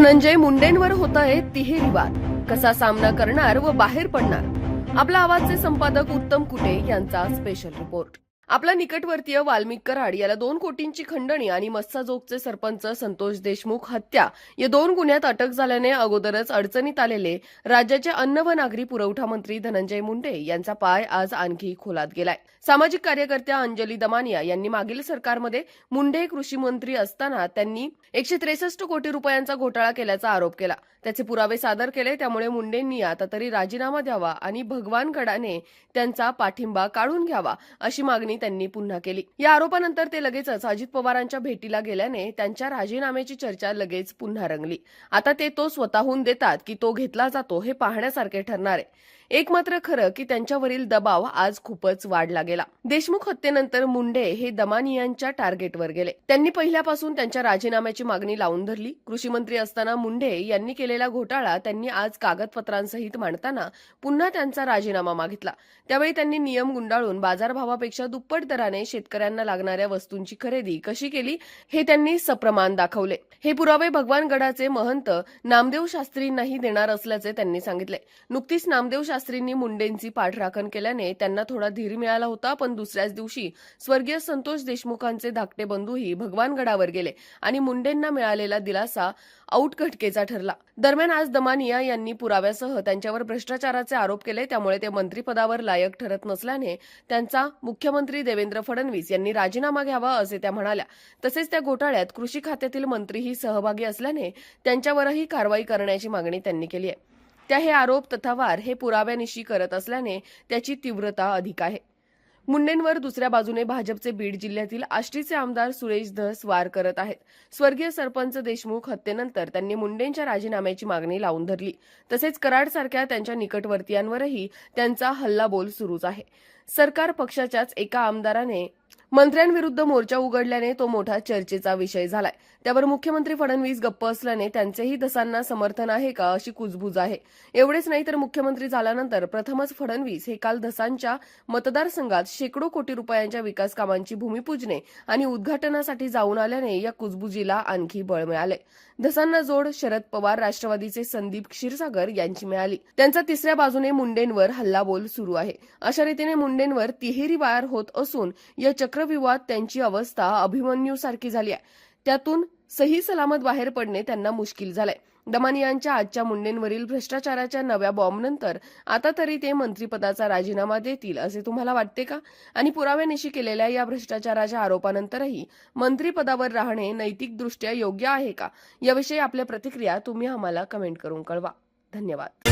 धनंजय मुंडेंवर होत आहे तिहेरी वाद. कसा सामना करणार व बाहेर पडणार? आपला आवाजचे संपादक उत्तम कुटे यांचा स्पेशल रिपोर्ट आपला निकटवर्तीय वाल्मिक कराड याला दोन कोटींची खंडणी आणि मस्साजोगचे सरपंच संतोष देशमुख हत्या. या दोन गुन्ह्यात अटक झाल्याने अगोदरच अडचणीत आलेले राज्याचे अन्न व नागरी पुरवठा मंत्री धनंजय मुंडे यांचा पाय आज आणखी खोलात गेलाय. सामाजिक कार्यकर्त्या अंजली दमानिया यांनी मागील सरकारमध्ये मुंडे कृषी मंत्री असताना त्यांनी एकशे त्रेसष्ट कोटी रुपयांचा घोटाळा केल्याचा आरोप केला. त्याचे पुरावे सादर केले त्यामुळे मुंडेंनी आता तरी राजीनामा द्यावा आणि भगवान गडाने त्यांचा पाठिंबा काढून घ्यावा अशी मागणी त्यांनी पुन्हा केली. या आरोपानंतर ते लगेचच अजित पवारांच्या भेटीला गेल्याने त्यांच्या राजीनाम्याची चर्चा लगेच पुन्हा रंगली. आता ते तो स्वतःहून देतात की तो घेतला जातो हे पाहण्यासारखे ठरणार आहे. एक मात्र खरं की त्यांच्यावरील दबाव आज खूपच वाढला गेला. देशमुख हत्येनंतर मुंडे हे दमानियांच्या टार्गेटवर गेले. त्यांनी पहिल्यापासून त्यांच्या राजीनाम्याची मागणी लावून धरली. कृषी मंत्री असताना मुंडे यांनी केलेला घोटाळा त्यांनी आज कागदपत्रांसहित मांडताना पुन्हा त्यांचा राजीनामा मागितला. त्यावेळी त्यांनी नियम गुंडाळून बाजारभावापेक्षा दुप्पट दराने शेतकऱ्यांना लागणाऱ्या वस्तूंची खरेदी कशी केली हे त्यांनी सप्रमाण दाखवले. हे पुरावे भगवान गडाचे महंत नामदेव शास्त्रींनाही देणार असल्याचे त्यांनी सांगितले. नुकतीच नामदेव शास्त्री शास्त्रींनी मुंडेंची पाठराखण केल्याने त्यांना थोडा धीर मिळाला होता पण दुसऱ्याच दिवशी स्वर्गीय संतोष देशमुखांचे धाकटे बंधूही भगवान गडावर गेले आणि मुंडेंना मिळालेला दिलासा आउटघटकेचा ठरला. दरम्यान आज दमानिया यांनी पुराव्यासह त्यांच्यावर भ्रष्टाचाराचे आरोप केले त्यामुळे ते मंत्रिपदावर लायक ठरत नसल्याने त्यांचा मुख्यमंत्री देवेंद्र फडणवीस यांनी राजीनामा घ्यावा असे त्या म्हणाल्या. तसेच त्या घोटाळ्यात कृषी खात्यातील मंत्रीही सहभागी असल्याने त्यांच्यावरही कारवाई करण्याची मागणी त्यांनी केली आहे. त्या हे आरोप तथा वार हे पुराव्यानिशी करत असल्याने त्याची तीव्रता अधिक आहे. मुंडेंवर दुसऱ्या बाजूने भाजपचे बीड जिल्ह्यातील आष्टीचे आमदार सुरेश धस वार करत आहेत. स्वर्गीय सरपंच देशमुख हत्येनंतर त्यांनी मुंडेंच्या राजीनाम्याची मागणी लावून धरली. तसेच कराडसारख्या त्यांच्या निकटवर्तीयांवरही त्यांचा हल्लाबोल सुरूच आहे. सरकार पक्षाच्याच एका आमदाराने मंत्र्यांविरुद्ध मोर्चा उघडल्याने तो मोठा चर्चेचा विषय झालाय. त्यावर मुख्यमंत्री फडणवीस गप्प असल्याने त्यांचेही दसांना समर्थन आहे का अशी कुजबूज आहे. एवढेच नाही तर मुख्यमंत्री झाल्यानंतर प्रथमच फडणवीस हे काल धसांच्या मतदारसंघात शेकडो कोटी रुपयांच्या विकास कामांची भूमिपूजने आणि उद्घाटनासाठी जाऊन आल्याने या कुजबुजीला आणखी बळ मिळाले धसांना जोड शरद पवार राष्ट्रवादीचे संदीप क्षीरसागर यांची मिळाली. त्यांचा तिसऱ्या बाजूने मुंडेंवर हल्लाबोल सुरू आहे. अशा रीतीने मुंडे मुंडेंवर तिहेरी वार होत असून या चक्रव्यूहात त्यांची अवस्था अभिमन्यूसारखी झाली आहे. त्यातून सही सलामत बाहेर पडणे त्यांना मुश्किल झालंय. दमानियांच्या आजच्या मुंडेंवरील भ्रष्टाचाराच्या नव्या बॉम्बनंतर आता तरी ते मंत्रिपदाचा राजीनामा देतील असे तुम्हाला वाटते का? आणि पुराव्यानिशी केलेल्या या भ्रष्टाचाराच्या आरोपानंतरही मंत्रिपदावर राहणे नैतिकदृष्ट्या योग्य आहे का? याविषयी आपल्या प्रतिक्रिया तुम्ही आम्हाला कमेंट करून कळवा. धन्यवाद.